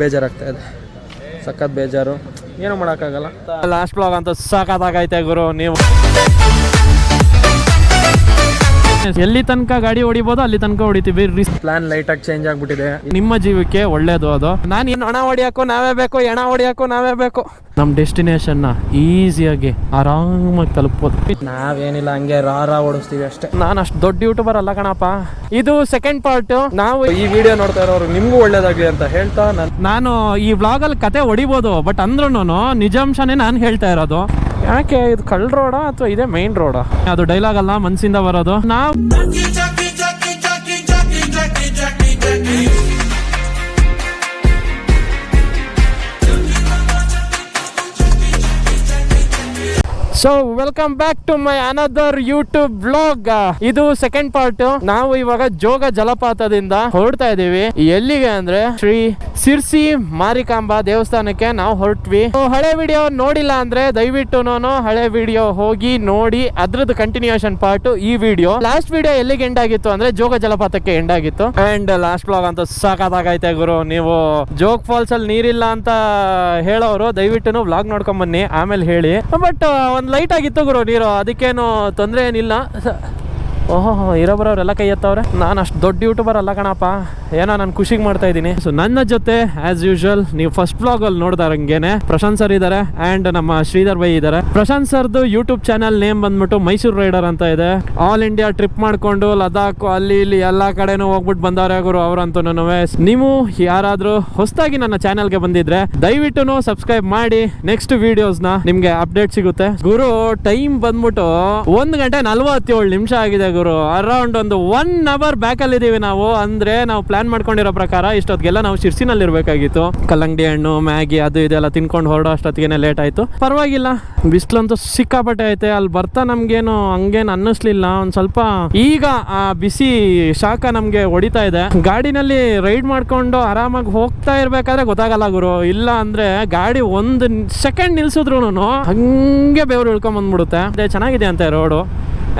ಬೇಜಾರಾಗ್ತಾ ಇದೆ. ಸಖತ್ ಬೇಜಾರು. ಏನು ಮಾಡೋಕ್ಕಾಗಲ್ಲ. ಲಾಸ್ಟ್ ಬ್ಲಾಗ್ ಅಂತ ಸಖತ್ತಾಗೈತೆ ಗುರು ನೀವು ಎಲ್ಲಿ ತನಕ ಗಾಡಿ ಹೊಡಿಬೋದು ಅಲ್ಲಿ ತನಕ ಹೊಡಿತೀವಿ. ರಿಸ್ಕ್ ಪ್ಲಾನ್ ಲೈಟಾಗಿ ಚೇಂಜ್ ಆಗ್ಬಿಟ್ಟಿದೆ. ನಿಮ್ಮ ಜೀವಕ್ಕೆ ಒಳ್ಳೇದು ಅದು. ನಾನು ಏನು ಹಣ ಹೊಡಿಯಕ್ಕೋ ನಾವೇ ಬೇಕು ಎಣ ಹೊಡಿಯಕ್ಕೋ ನಾವೇ ಬೇಕು. ನಮ್ಮ ಡೆಸ್ಟಿನೇಷನ್ನ ಈಸಿಯಾಗಿ ಆರಾಮಾಗಿ ತಲುಪೋದು ನಾವೇನಿಲ್ಲ ಹಂಗೆ ರಾರ ಓಡಿಸ್ತೀವಿ ಅಷ್ಟೇ. ನಾನು ಅಷ್ಟು ದೊಡ್ಡ ಯೂಟ್ಯೂಬರ್ ಅಲ್ಲ ಕಣಪ್ಪ. ಇದು ಸೆಕೆಂಡ್ ಪಾರ್ಟ್ ನಾವು ಈ ವಿಡಿಯೋ ನೋಡ್ತಾ ಇರೋರು ನಿಮ್ಗೂ ಒಳ್ಳೇದಾಗ್ಲಿ ಅಂತ ಹೇಳ್ತಾ ನಾನು ನಾನು ಈ ವ್ಲಾಗಲ್ಲಿ ಕತೆ ಹೊಡಿಬೋದು ಬಟ್ ಅಂದ್ರೂ ನಿಜಾಂಶನೇ ನಾನು ಹೇಳ್ತಾ ಇರೋದು. ಯಾಕೆ ಇದು ಕಳ್ ರೋಡಾ ಅಥವಾ ಇದೇ ಮೈನ್ ರೋಡಾ? ಅದು ಡೈಲಾಗ್ ಅಲ್ಲ ಮನ್ಸಿಂದ ಬರೋದು. ನಾವು so welcome back to my another YouTube blog ಇದು ಸೆಕೆಂಡ್ ಪಾರ್ಟ್ ನಾವು ಇವಾಗ ಜೋಗ ಜಲಪಾತದಿಂದ ಹೊರಡ್ತಾ ಇದೀವಿ ಎಲ್ಲಿಗೆ ಅಂದ್ರೆ ಶ್ರೀ ಸಿರ್ಸಿ ಮಾರಿಕಾಂಬಾ ದೇವಸ್ಥಾನಕ್ಕೆ ನಾವು ಹೊರಟ್ವಿ. ಹಳೆ ವಿಡಿಯೋ ನೋಡಿಲ್ಲ ಅಂದ್ರೆ ದಯವಿಟ್ಟು ನಾನು ಹಳೆ ವಿಡಿಯೋ ಹೋಗಿ ನೋಡಿ ಅದ್ರದ್ದು ಕಂಟಿನ್ಯೂಷನ್ ಪಾರ್ಟ್ ಈ ವಿಡಿಯೋ ಲಾಸ್ಟ್ ವಿಡಿಯೋ ಎಲ್ಲಿಗೆ ಎಂಡ್ ಆಗಿತ್ತು ಅಂದ್ರೆ ಜೋಗ ಜಲಪಾತಕ್ಕೆ ಎಂಡ್ ಆಗಿತ್ತು. ಅಂಡ್ ಲಾಸ್ಟ್ ಬ್ಲಾಗ್ ಅಂತ ಸಾಕಾಗೈತೆ ಗುರು. ನೀವು ಜೋಗ್ ಫಾಲ್ಸ್ ಅಲ್ಲಿ ನೀರಿಲ್ಲ ಅಂತ ಹೇಳೋರು ದಯವಿಟ್ಟು ಬ್ಲಾಗ್ ನೋಡ್ಕೊಂಡ್ ಬನ್ನಿ. ಆಮೇಲೆ ಹೇಳಿ. ಬಟ್ ಒಂದ್ ಲೈಟ್ ಆಗಿತ್ತು ಗುರು ನೀರು, ಅದಕ್ಕೇನು ತೊಂದರೆ ಏನಿಲ್ಲ. ಓಹೋ ಇರೋ ಬರೋರೆಲ್ಲ ಕೈ ಎತ್ತವ್ರೆ. ನಾನು ಅಷ್ಟು ದೊಡ್ಡ ಯೂಟ್ಯೂಬರ್ ಅಲ್ಲ ಕಣಪ್ಪ. ಏನೋ ನಾನು ಖುಷಿಗೆ ಮಾಡ್ತಾ ಇದ್ದೀನಿ. ಸೊ ನನ್ನ ಜೊತೆ ಆಸ್ ಯೂಶುವಲ್ ನೀವು ಫಸ್ಟ್ ಬ್ಲಾಗ್ ಅಲ್ಲಿ ನೋಡ್ದಾರಂಗೇನೆ ಪ್ರಶಾಂತ್ ಸರ್ ಇದ್ದಾರೆ ಅಂಡ್ ನಮ್ಮ ಶ್ರೀಧರ್ ಬೈ ಇದ್ದಾರೆ ಪ್ರಶಾಂತ್ ಸರ್ದು ಯೂಟ್ಯೂಬ್ ಚಾನಲ್ ನೇಮ್ ಬಂದ್ಬಿಟ್ಟು ಮೈಸೂರು ರೈಡರ್ ಅಂತ ಇದೆ. ಆಲ್ ಇಂಡಿಯಾ ಟ್ರಿಪ್ ಮಾಡ್ಕೊಂಡು ಲದಾಖ್, ಅಲ್ಲಿ ಇಲ್ಲಿ ಎಲ್ಲಾ ಕಡೆನೂ ಹೋಗ್ಬಿಟ್ಟು ಬಂದವ್ರೆ ಗುರು ಅವರಂತೂ ನೀವು ಯಾರಾದರೂ ಹೊಸದಾಗಿ ನನ್ನ ಚಾನಲ್ಗೆ ಬಂದಿದ್ರೆ ದಯವಿಟ್ಟು ಸಬ್ಸ್ಕ್ರೈಬ್ ಮಾಡಿ. ನೆಕ್ಸ್ಟ್ ವಿಡಿಯೋಸ್ನ ನಿಮ್ಗೆ ಅಪ್ಡೇಟ್ ಸಿಗುತ್ತೆ. ಗುರು ಟೈಮ್ ಬಂದ್ಬಿಟ್ಟು ಒಂದು ಗಂಟೆ ನಲ್ವತ್ತೇಳು ನಿಮಿಷ ಆಗಿದೆ ಗುರು. ಅರೌಂಡ್ ಒಂದು ಒನ್ ಅವರ್ ಬ್ಯಾಕ್ ಅಲ್ಲಿ ಇದೀವಿ ನಾವು. ಅಂದ್ರೆ ನಾವು ಪ್ಲಾನ್ ಮಾಡ್ಕೊಂಡಿರೋ ಪ್ರಕಾರ ಇಷ್ಟೊತ್ತಿಗೆಲ್ಲ ನಾವು ಶಿರ್ಸಿನಲ್ಲಿ ಇರಬೇಕಾಗಿತ್ತು ಕಲ್ಲಂಗಡಿ ಹಣ್ಣು, ಮ್ಯಾಗಿ, ಅದು ಇದೆಲ್ಲ ತಿನ್ಕೊಂಡು ಹೊರಡೋ ಅಷ್ಟೊತ್ತಿಗೆ ಲೇಟ್ ಆಯ್ತು. ಪರವಾಗಿಲ್ಲ, ಬಿಸಿಲಂತೂ ಸಿಕ್ಕಾಪಟ್ಟೆ ಐತೆ. ಅಲ್ಲಿ ಬರ್ತಾ ನಮ್ಗೇನು ಹಂಗೇನು ಅನ್ನಿಸ್ಲಿಲ್ಲ. ಒಂದ್ ಸ್ವಲ್ಪ ಈಗ ಆ ಬಿಸಿ ಶಾಖ ನಮ್ಗೆ ಹೊಡಿತಾ ಇದೆ. ಗಾಡಿನಲ್ಲಿ ರೈಡ್ ಮಾಡ್ಕೊಂಡು ಆರಾಮಾಗಿ ಹೋಗ್ತಾ ಇರ್ಬೇಕಾದ್ರೆ ಗೊತ್ತಾಗಲ್ಲ ಗುರು. ಇಲ್ಲ ಅಂದ್ರೆ ಗಾಡಿ ಒಂದು ಸೆಕೆಂಡ್ ನಿಲ್ಸಿದ್ರು ಹಂಗೆ ಬೆವರು ಇಳ್ಕೊಂಡ್ ಬಂದ್ಬಿಡುತ್ತೆ. ಚೆನ್ನಾಗಿದೆ ಅಂತೆ road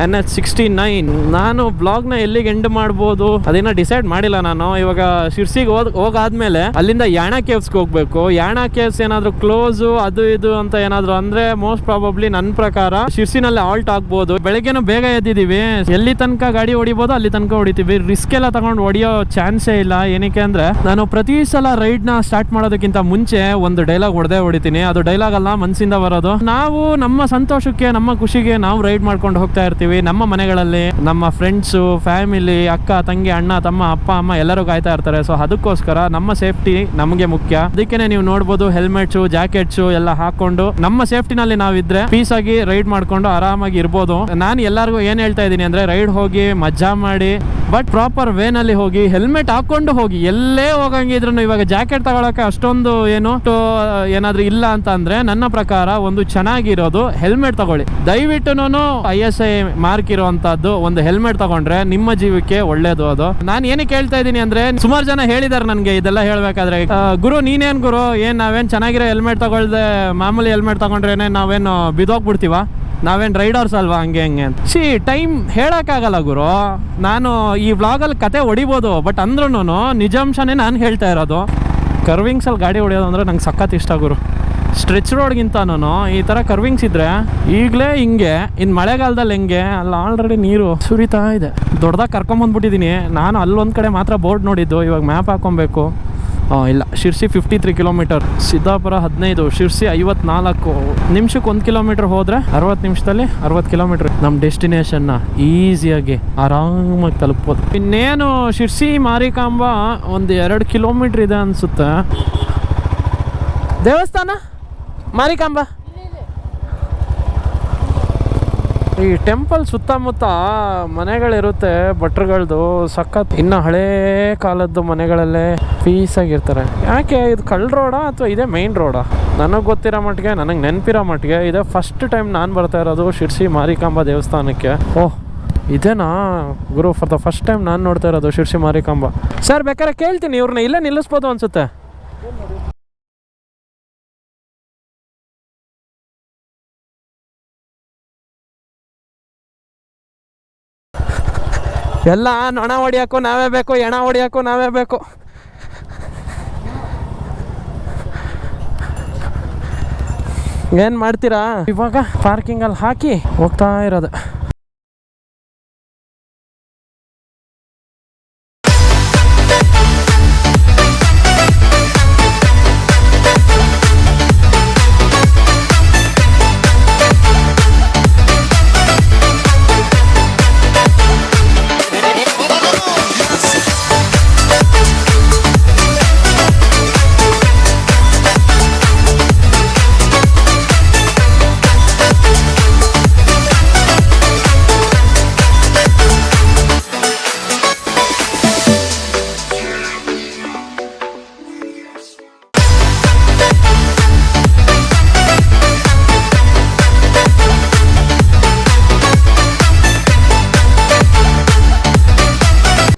N H sixty nine ನಾನು ಬ್ಲಾಗ್ನ ಎಲ್ಲಿಗೆ ಎಂಡ್ ಮಾಡ್ಬೋದು? ಅದೇನ ಡಿಸೈಡ್ ಮಾಡಿಲ್ಲ ನಾನು. ಇವಾಗ ಶಿರ್ಸಿಗೆ ಹೋದ್, ಹೋಗಾದ್ಮೇಲೆ ಅಲ್ಲಿಂದ ಯಾಣ ಕೇವ್ಸ್ಗೆ ಹೋಗ್ಬೇಕು. ಯಾಣ ಕೇವ್ಸ್ ಏನಾದ್ರು ಕ್ಲೋಸ್ ಅದು ಇದು ಅಂತ ಏನಾದ್ರು ಅಂದ್ರೆ ಮೋಸ್ಟ್ ಪ್ರಾಬಬ್ಲಿ ನನ್ನ ಪ್ರಕಾರ ಶಿರ್ಸಿನಲ್ಲಿ ಆಲ್ಟ್ ಆಗ್ಬೋದು. ಬೆಳಗ್ಗೆನೂ ಬೇಗ ಎದ್ದಿದೀವಿ. ಎಲ್ಲಿ ತನಕ ಗಾಡಿ ಹೊಡಿಬೋದು, ಅಲ್ಲಿ ತನಕ ಹೊಡಿತೀವಿ. ರಿಸ್ಕ್ ಎಲ್ಲ ತಗೊಂಡು ಹೊಡಿಯೋ ಚಾನ್ಸೇ ಇಲ್ಲ. ಏನಕ್ಕೆ ಅಂದ್ರೆ ನಾನು ಪ್ರತಿ ಸಲ ರೈಡ್ನ ಸ್ಟಾರ್ಟ್ ಮಾಡೋದಕ್ಕಿಂತ ಮುಂಚೆ ಒಂದು ಡೈಲಾಗ್ ಹೊಡೆದೇ ಹೊಡಿತೀನಿ. ಅದು ಡೈಲಾಗ್ ಅಲ್ಲ, ಮನ್ಸಿಂದ ಬರೋದು. ನಾವು ನಮ್ಮ ಸಂತೋಷಕ್ಕೆ, ನಮ್ಮ ಖುಷಿಗೆ ನಾವು ರೈಡ್ ಮಾಡ್ಕೊಂಡು ಹೋಗ್ತಾ ಇರ್ತೀವಿ. ನಮ್ಮ ಮನೆಗಳಲ್ಲಿ ನಮ್ಮ ಫ್ರೆಂಡ್ಸು ಫ್ಯಾಮಿಲಿ ಅಕ್ಕ, ತಂಗಿ, ಅಣ್ಣ, ತಮ್ಮ, ಅಪ್ಪ, ಅಮ್ಮ ಎಲ್ಲರೂ ಕಾಯ್ತಾ ಇರ್ತಾರೆ. ಸೊ ಅದಕ್ಕೋಸ್ಕರ ನಮ್ಮ ಸೇಫ್ಟಿ ನಮಗೆ ಮುಖ್ಯ. ಅದಕ್ಕೆ ನೀವು ನೋಡ್ಬೋದು ಹೆಲ್ಮೆಟ್ಸು ಜಾಕೆಟ್ಸು ಎಲ್ಲ ಹಾಕೊಂಡು ನಮ್ಮ ಸೇಫ್ಟಿನಲ್ಲಿ ನಾವಿದ್ರೆ ಪೀಸ್ ಆಗಿ ರೈಡ್ ಮಾಡ್ಕೊಂಡು ಆರಾಮಾಗಿ ಇರ್ಬೋದು. ನಾನು ಎಲ್ಲರಿಗೂ ಏನ್ ಹೇಳ್ತಾ ಇದ್ದೀನಿ ಅಂದ್ರೆ ರೈಡ್ ಹೋಗಿ ಮಜಾ ಮಾಡಿ ಬಟ್ ಪ್ರಾಪರ್ ವೇನಲ್ಲಿ ಹೋಗಿ ಹೆಲ್ಮೆಟ್ ಹಾಕೊಂಡು ಹೋಗಿ, ಎಲ್ಲೇ ಹೋಗಂಗಿದ್ರು ಇವಾಗ ಜಾಕೆಟ್ ತಗೊಳಕ್ಕೆ ಅಷ್ಟೊಂದು ಏನು ಏನಾದ್ರೂ ಇಲ್ಲ ಅಂತ ಅಂದ್ರೆ ನನ್ನ ಪ್ರಕಾರ ಒಂದು ಚೆನ್ನಾಗಿರೋದು ಹೆಲ್ಮೆಟ್ ತಗೊಳ್ಳಿ. ದಯವಿಟ್ಟು ಐ ಎಸ್ ಐ ಮಾರ್ಕ್ ಇರುವಂತಹದ್ದು ಒಂದು ಹೆಲ್ಮೆಟ್ ತಗೊಂಡ್ರೆ ನಿಮ್ಮ ಜೀವಕ್ಕೆ ಒಳ್ಳೇದು ಅದು. ನಾನು ಏನಕ್ಕೆ ಹೇಳ್ತಾ ಇದ್ದೀನಿ ಅಂದ್ರೆ ಸುಮಾರು ಜನ ಹೇಳಿದಾರೆ ನನಗೆ ಇದೆಲ್ಲ ಹೇಳಬೇಕಾದ್ರೆ. ಗುರು, ನೀನೇನ್ ಗುರು? ಏನ್, ನಾವೇನ್ ಚೆನ್ನಾಗಿರೋ ಹೆಲ್ಮೆಟ್ ತಗೊಳ್ದೆ, ಮಾಮೂಲಿ ಹೆಲ್ಮೆಟ್ ತಗೊಂಡ್ರೇನೆ ನಾವೇನು ಬಿದೋಗ್ಬಿಡ್ತೀವ ನಾವೇನು ರೈಡರ್ಸ್ ಅಲ್ವಾ ಹಂಗೆ ಹಂಗೆ ಅಂತ. ಸಿ ಟೈಮ್ ಹೇಳೋಕ್ಕಾಗಲ್ಲ ಗುರು. ನಾನು ಈ ವ್ಲಾಗಲ್ಲಿ ಕತೆ ಹೊಡಿಬೋದು ಬಟ್ ಅಂದ್ರೂ ನಿಜಾಂಶನೇ ನಾನು ಹೇಳ್ತಾ ಇರೋದು. ಕರ್ವಿಂಗ್ಸಲ್ಲಿ ಗಾಡಿ ಹೊಡಿಯೋದು ಅಂದರೆ ನಂಗೆ ಸಖತ್ ಇಷ್ಟ ಗುರು. ಸ್ಟ್ರೆಚ್ ರೋಡ್ಗಿಂತನೂ ಈ ಥರ ಕರ್ವಿಂಗ್ಸ್ ಇದ್ರೆ ಈಗಲೇ ಹಿಂಗೆ ಇನ್ನು ಮಳೆಗಾಲದಲ್ಲಿ ಹೆಂಗೆ, ಅಲ್ಲಿ ಆಲ್ರೆಡಿ ನೀರು ಸುರಿತಾ ಇದೆ. ದೊಡ್ಡದಾಗ ಕರ್ಕೊಂಬಂದ್ಬಿಟ್ಟಿದ್ದೀನಿ ನಾನು ಅಲ್ಲೊಂದು ಕಡೆ ಮಾತ್ರ ಬೋರ್ಡ್ ನೋಡಿದ್ದು, ಇವಾಗ ಮ್ಯಾಪ್ ಹಾಕೊಬೇಕು. ಇಲ್ಲ, Sirsi fifty three kilometer Siddapura ಹದಿನೈದು, ಶಿರ್ಸಿ ಐವತ್ನಾಲ್ಕು. ನಿಮಿಷಕ್ಕೆ ಒಂದು ಕಿಲೋಮೀಟರ್ ಹೋದ್ರೆ ಅರವತ್ತು ನಿಮಿಷದಲ್ಲಿ ಅರವತ್ತು ಕಿಲೋಮೀಟರ್ ನಮ್ಮ ಡೆಸ್ಟಿನೇಷನ್ನ ಈಸಿಯಾಗಿ ಆರಾಮಾಗಿ ತಲುಪ್ಬೋದು. ಇನ್ನೇನು, ಶಿರ್ಸಿ ಮಾರಿಕಾಂಬ ಒಂದು ಎರಡು ಕಿಲೋಮೀಟ್ರ್ ಇದೆ ಅನಿಸುತ್ತೆ. ದೇವಸ್ಥಾನ? ಮಾರಿಕಾಂಬ ಈ ಟೆಂಪಲ್ ಸುತ್ತಮುತ್ತ ಮನೆಗಳಿರುತ್ತೆ ಭಟ್ರುಗಳ್ದು. ಸಖತ್ ಇನ್ನು ಹಳೇ ಕಾಲದ್ದು ಮನೆಗಳಲ್ಲೇ ಪೀಸಾಗಿರ್ತಾರೆ ಯಾಕೆ ಇದು ಕಳ್ ರೋಡಾ ಅಥವಾ ಇದೇ ಮೈನ್ ರೋಡಾ? ನನಗೆ ಗೊತ್ತಿರೋ ಮಟ್ಟಿಗೆ, ನನಗೆ ನೆನಪಿರೋ ಮಟ್ಟಿಗೆ ಇದೇ ಫಸ್ಟ್ ಟೈಮ್ ನಾನು ಬರ್ತಾ ಇರೋದು ಶಿರ್ಸಿ ಮಾರಿಕಾಂಬ ದೇವಸ್ಥಾನಕ್ಕೆ. ಓಹ್, ಇದೇನಾ? ಗುರು ಫಾರ್ ದ ಫಸ್ಟ್ ಟೈಮ್ ನಾನು ನೋಡ್ತಾ ಇರೋದು ಶಿರ್ಸಿ ಮಾರಿಕಾಂಬ ಸರ್, ಬೇಕಾದ್ರೆ ಕೇಳ್ತೀನಿ ಇವ್ರನ್ನ ಇಲ್ಲೇ ನಿಲ್ಲಿಸ್ಬೋದು ಅನ್ಸುತ್ತೆ. ಎಲ್ಲ ನೊಣ ಹೊಡಿಯಕ್ಕೂ ನಾವೇ ಬೇಕು, ಎಣ ಹೊಡಿಯೋಕ್ಕೂ ನಾವೇ ಬೇಕು. ಏನು ಮಾಡ್ತೀರಾ? ಇವಾಗ ಪಾರ್ಕಿಂಗಲ್ಲಿ ಹಾಕಿ ಹೋಗ್ತಾ ಇರೋದು.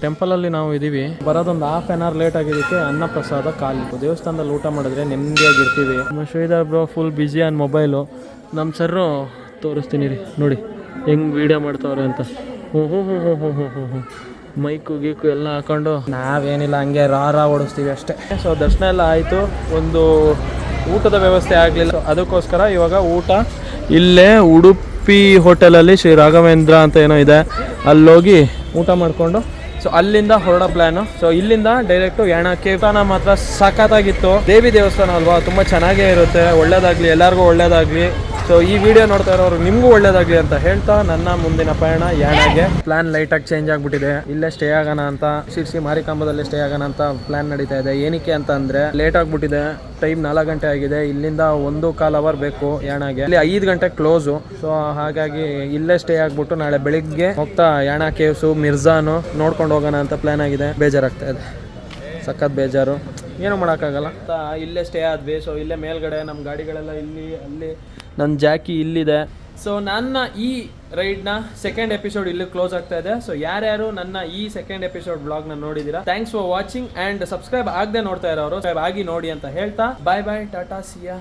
ಟೆಂಪಲ್ ಅಲ್ಲಿ ನಾವು ಇದೀವಿ. ಬರೋದೊಂದು ಹಾಫ್ ಎನ್ ಅವರ್ ಲೇಟ್ ಆಗಿದ್ದಕ್ಕೆ ಅನ್ನ ಪ್ರಸಾದ ಖಾಲಿ. ದೇವಸ್ಥಾನದಲ್ಲಿ ಊಟ ಮಾಡಿದ್ರೆ ನೆಮ್ಮದಿಯಾಗಿರ್ತೀವಿ ನಮ್ಮ Sridhar bro full busy on mobile ನಮ್ಮ ಸರ್ರು ತೋರಿಸ್ತೀನಿ ರೀ, ನೋಡಿ. ಹೆಂಗ್ ವೀಡಿಯೋ ಮಾಡ್ತಾವ್ರೆ ಅಂತ. ಹ್ಞೂ ಹ್ಞೂ ಹ್ಞೂ ಹ್ಞೂ ಹ್ಞೂ ಹ್ಞೂ ಹ್ಞೂ ಮೈಕು ಗೀಕು ಎಲ್ಲ ಹಾಕೊಂಡು ನಾವೇನಿಲ್ಲ, ಹಂಗೆ ರಾರ ಓಡಿಸ್ತೀವಿ ಅಷ್ಟೇ. ಸೊ ದರ್ಶನ ಎಲ್ಲ ಆಯಿತು. ಒಂದು ಊಟದ ವ್ಯವಸ್ಥೆ ಆಗಲಿಲ್ಲ. ಅದಕ್ಕೋಸ್ಕರ ಇವಾಗ ಊಟ ಇಲ್ಲೇ ಉಡುಪಿ ಹೋಟೆಲಲ್ಲಿ ಶ್ರೀ ರಾಘವೇಂದ್ರ ಅಂತ ಏನೋ ಇದೆ. ಅಲ್ಲೋಗಿ ಊಟ ಮಾಡಿಕೊಂಡು ಸೊ ಅಲ್ಲಿಂದ ಹೊರಡೋ ಪ್ಲಾನ್ ಸೊ ಇಲ್ಲಿಂದ ಡೈರೆಕ್ಟ್ ಯಾಣಕ್ಕೆ ಊಟನ ಮಾತ್ರ ಸಖತ್ತಾಗಿತ್ತು. ದೇವಿ ದೇವಸ್ಥಾನ ಅಲ್ವಾ, ತುಂಬಾ ಚೆನ್ನಾಗೇ ಇರುತ್ತೆ. ಒಳ್ಳೇದಾಗಲಿ, ಎಲ್ಲರಿಗೂ ಒಳ್ಳೇದಾಗಲಿ. ಸೊ ಈ ವಿಡಿಯೋ ನೋಡ್ತಾ ಇರೋರು ನಿಮಗೂ ಒಳ್ಳೇದಾಗ್ಲಿ ಅಂತ ಹೇಳ್ತಾ ನನ್ನ ಮುಂದಿನ ಪಯಣ ಯಾಣಗೆ. ಪ್ಲಾನ್ ಲೈಟಾಗಿ ಚೇಂಜ್ ಆಗ್ಬಿಟ್ಟಿದೆ. ಇಲ್ಲೇ ಸ್ಟೇ ಆಗೋಣ ಅಂತ ಶಿರ್ಸಿ ಮಾರಿಕಾಂಬದಲ್ಲಿ ಸ್ಟೇ ಆಗೋಣ ಅಂತ ಪ್ಲಾನ್ ನಡೀತಾ ಇದೆ. ಏನಕ್ಕೆ ಅಂತ ಅಂದ್ರೆ ಲೇಟ್ ಆಗ್ಬಿಟ್ಟಿದೆ. ಟೈಮ್ ನಾಲ್ಕು ಗಂಟೆ ಆಗಿದೆ. ಇಲ್ಲಿಂದ ಒಂದು ಕಾಲ್ ಅವರ್ ಬೇಕು ಯಾಣಗೆ. ಇಲ್ಲಿ ಐದು ಗಂಟೆ ಕ್ಲೋಸು ಸೊ ಹಾಗಾಗಿ ಇಲ್ಲೇ ಸ್ಟೇ ಆಗ್ಬಿಟ್ಟು ನಾಳೆ ಬೆಳಿಗ್ಗೆ ಹೋಗ್ತಾ ಯಾಣ ಕೇವ್ಸು ಮಿರ್ಜಾನು ನೋಡ್ಕೊಂಡು ಹೋಗೋಣ ಅಂತ ಪ್ಲಾನ್ ಆಗಿದೆ. ಬೇಜಾರಾಗ್ತಾ ಇದೆ. ಸಖತ್ ಬೇಜಾರು. ಏನು ಮಾಡೋಕ್ಕಾಗಲ್ಲ. ಇಲ್ಲೇ ಸ್ಟೇ ಆದ್ವಿ. ಸೊ ಇಲ್ಲೇ ಮೇಲ್ಗಡೆ ನಮ್ಮ ಗಾಡಿಗಳೆಲ್ಲ ಇಲ್ಲಿ ಅಲ್ಲಿ. ನನ್ನ ಜಾಕಿ ಇಲ್ಲಿದೆ. ಸೊ ನನ್ನ ಈ ರೈಡ್ನ ಸೆಕೆಂಡ್ ಎಪಿಸೋಡ್ ಇಲ್ಲಿ ಕ್ಲೋಸ್ ಆಗ್ತಾ ಇದೆ. ಸೊ ಯಾರ್ಯಾರು ನನ್ನ ಈ ಸೆಕೆಂಡ್ ಎಪಿಸೋಡ್ ಬ್ಲಾಗ್ನ ನೋಡಿದ್ದೀರಾ thanks for watching and subscribe ಆಗದೆ ನೋಡ್ತಾ ಇರೋರು. ಸಬ್ಸ್ಕ್ರೈಬ್ ಆಗಿ ನೋಡಿ ಅಂತ ಹೇಳ್ತಾ. ಬಾಯ್ ಬಾಯ್ ಟಾಟಾ ಸಿಯಾ